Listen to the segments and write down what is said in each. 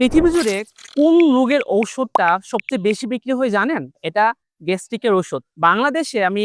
পৃথিবী জুড়ে কোন রোগের ঔষধটা সবচেয়ে বেশি বিক্রি হয় জানেন? এটা গ্যাস্ট্রিকের ওষুধ বাংলাদেশে আমি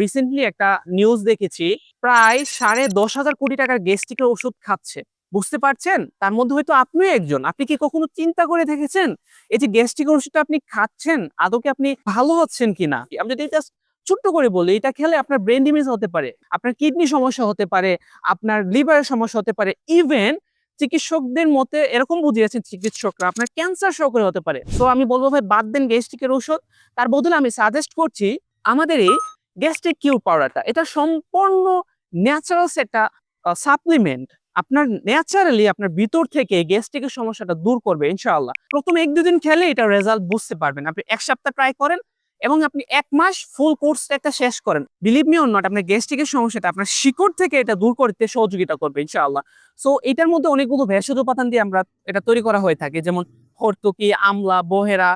রিসেন্টলি একটা নিউজ দেখেছি, প্রায় সাড়ে দশ হাজার কোটি টাকার গ্যাস্ট্রিকের ওষুধ খাচ্ছে। বুঝতে পারছেন? তার মধ্যে হয়তো আপনিও একজন। আপনি কি কখনো চিন্তা করে দেখেছেন এই যে গ্যাস্ট্রিকের ওষুধটা আপনি খাচ্ছেন? আদৌকে আপনি ভালো হচ্ছেন কিনা? আমি যদি এটা ছোট্ট করে বলি, এটা খেলে আপনার ব্রেন ডিমেজ হতে পারে, আপনার কিডনি সমস্যা হতে পারে, আপনার লিভারের সমস্যা হতে পারে ইভেন চিকিৎসকদের মতে এরকম বুঝিয়েছেন চিকিৎসকরা, আপনার ক্যান্সার সহ করে হতে পারে। তো আমি বলব ভাই, বাদ দেন গ্যাস্ট্রিকের ওষুধ তার বদলে আমি সাজেস্ট করছি, আমাদের এই গ্যাস্ট্রিক কিউর পাউডারটা এটা সম্পূর্ণ ন্যাচারালস একটা সাপ্লিমেন্ট আপনার ন্যাচারালি আপনার ভিতর থেকে গ্যাস্ট্রিকের সমস্যাটা দূর করবে, ইনশাআল্লাহ। প্রথম এক দুদিন খেলে এটা রেজাল্ট বুঝতে পারবেন। আপনি এক সপ্তাহ ট্রাই করেন এবং আপনি এক মাস ফুল কোর্সটা একটা শেষ করেন। বিলিভ মি অর নট আপনার গ্যাস্ট্রিকের সমস্যাটা, আপনার শিকড় থেকে এটা দূর করতে সহযোগিতা করবে, ইনশাআল্লাহ। সো এটার মধ্যে অনেকগুলো ভেষজ উপাদান দিয়ে আমরা এটা তৈরি করা হয়ে থাকে, যেমন হরতকি, আমলা, বহেরা,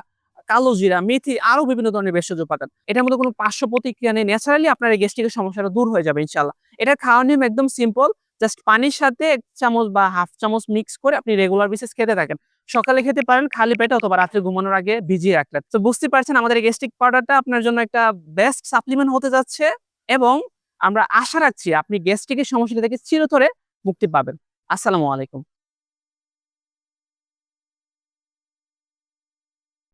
কালো জিরা, মেথি আরও বিভিন্ন ধরনের ভেষজ উপাদান। এটার মধ্যে কোনো পার্শ্ব প্রতিক্রিয়া নেই। ন্যাচারালি আপনার এই গ্যাস্ট্রিকের সমস্যাটা দূর হয়ে যাবে, ইনশাআল্লাহ। এটা খাওয়ার নিয়ম একদম সিম্পল জাস্ট পানির সাথে এক চামচ বা হাফ চামচ মিক্স করে আপনি রেগুলার বেসিস খেতে থাকেন। সকালে খেতে পারেন, খালি পেটে অথবা রাত্রে ঘুমানোর আগে ভিজিয়ে রাখলেন। তো বুঝতে পারছেন আমাদের গ্যাস্ট্রিক পাউডারটা আপনার জন্য একটা বেস্ট সাপ্লিমেন্ট হতে যাচ্ছে এবং আমরা আশা রাখছি আপনি গ্যাস্ট্রিকের সমস্যা থেকে চিরতরে মুক্তি পাবেন। আসসালামু আলাইকুম।